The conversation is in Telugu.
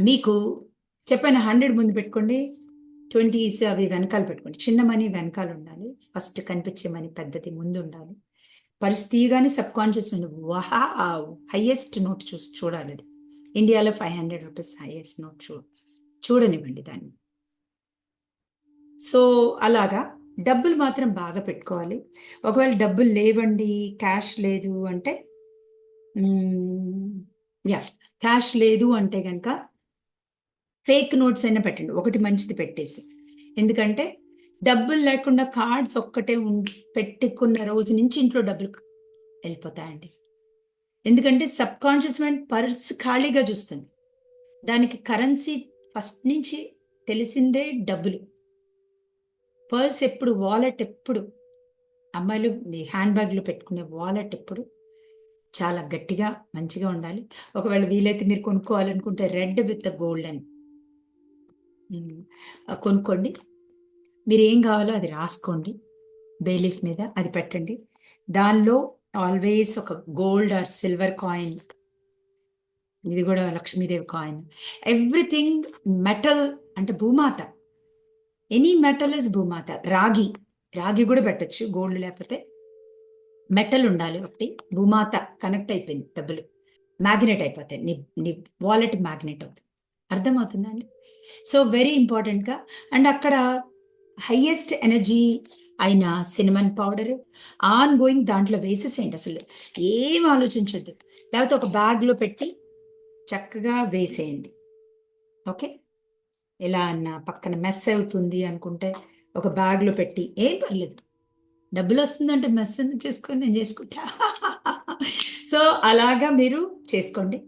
మీకు చెప్పాను హండ్రెడ్ ముందు పెట్టుకోండి. ట్వంటీస్ అవి వెనకాల పెట్టుకోండి. చిన్న మనీ వెనకాల ఉండాలి. ఫస్ట్ కనిపించే మనీ పెద్దది ముందు ఉండాలి. పరిస్థితిగానే సబ్ కాన్షియస్ మైండ్ వహా హైయెస్ట్ నోట్ చూసి చూడాలి అది. ఇండియాలో five hundred rupees highest note చూ చూడనివ్వండి దాన్ని. సో అలాగా డబ్బులు మాత్రం బాగా పెట్టుకోవాలి. ఒకవేళ డబ్బులు లేవండి క్యాష్ లేదు అంటే యా క్యాష్ లేదు అంటే కనుక ఫేక్ నోట్స్ అయినా పెట్టండి. ఒకటి మంచిది పెట్టేసి. ఎందుకంటే డబ్బులు లేకుండా కార్డ్స్ ఒక్కటే పెట్టుకున్న రోజు నుంచి ఇంట్లో డబ్బులు వెళ్ళిపోతాయండి. ఎందుకంటే సబ్ కాన్షియస్ మైండ్ పర్స్ ఖాళీగా చూస్తుంది. దానికి కరెన్సీ ఫస్ట్ నుంచి తెలిసిందే డబ్బులు. పర్స్ ఎప్పుడు వాలెట్ ఎప్పుడు అమ్మాయిలు హ్యాండ్ బ్యాగ్లో పెట్టుకునే వాలెట్ ఎప్పుడు చాలా గట్టిగా మంచిగా ఉండాలి. ఒకవేళ వీలైతే మీరు కొనుక్కోవాలనుకుంటే రెడ్ విత్ గోల్డ్ అని కొనుక్కోండి. మీరు ఏం కావాలో అది రాసుకోండి. బేలీఫ్ మీద అది పెట్టండి. దానిలో ఆల్వేస్ ఒక గోల్డ్ ఆర్ సిల్వర్ కాయిన్. ఇది కూడా లక్ష్మీదేవి కాయిన్. ఎవ్రీథింగ్ మెటల్ అంటే భూమాత. ఎనీ మెటల్ ఇస్ భూమాత. రాగి. రాగి కూడా పెట్టచ్చు గోల్డ్ లేకపోతే. మెటల్ ఉండాలి ఒకటి. భూమాత కనెక్ట్ అయిపోయింది డబ్బులు. మ్యాగ్నెట్ అయిపోతాయి. నీ నీ వాలెట్ మ్యాగ్నెట్ అవుతుంది. అర్థమవుతుందండి? సో వెరీ ఇంపార్టెంట్గా అండ్ అక్కడ హయ్యెస్ట్ ఎనర్జీ అయిన సినిమన్ పౌడర్ ఆన్ గోయింగ్ దాంట్లో వేసేసేయండి అసలు. ఏం ఆలోచించొద్దు. లేకపోతే ఒక బ్యాగ్లో పెట్టి చక్కగా వేసేయండి. ఓకే? ఎలా అన్నా పక్కన మెస్ అవుతుంది అనుకుంటే ఒక బ్యాగ్లో పెట్టి. ఏం పర్లేదు. డబ్బులు వస్తుందంటే మెస్ చేసుకొని నేను చేసుకుంటా? సో అలాగా మీరు చేసుకోండి.